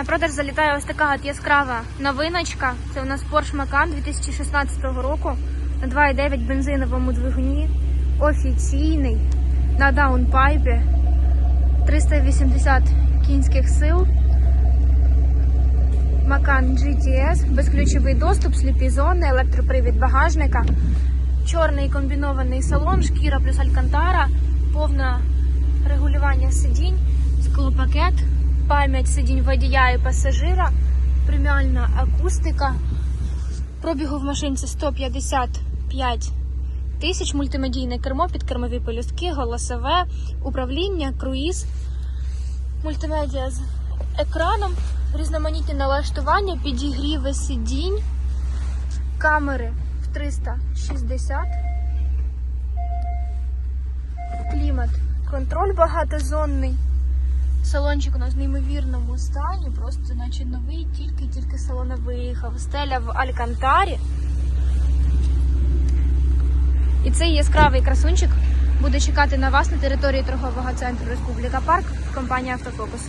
На продаж залітає ось така от яскрава новиночка. Це у нас Porsche Macan 2016 року на 2,9 бензиновому двигуні. Офіційний на даунпайпі 380 кінських сил. Macan GTS, безключовий доступ, сліпі зони, електропривід багажника, чорний комбінований салон, шкіра плюс алькантара, повне регулювання сидінь, пам'ять сидінь водія і пасажира, преміальна акустика. Пробігу в машинці 155 тисяч, мультимедійне кермо, підкермові пелюстки, голосове, управління, круїз, мультимедіа з екраном, різноманітні налаштування, підігріви сидінь, камери в 360, клімат, контроль багатозонний. Салончик у нас в неймовірному стані, просто наче новий, тільки-тільки салона виїхав. Стеля в Алькантарі. І цей яскравий красунчик буде чекати на вас на території торгового центру Республіка Парк компанія Автофокус.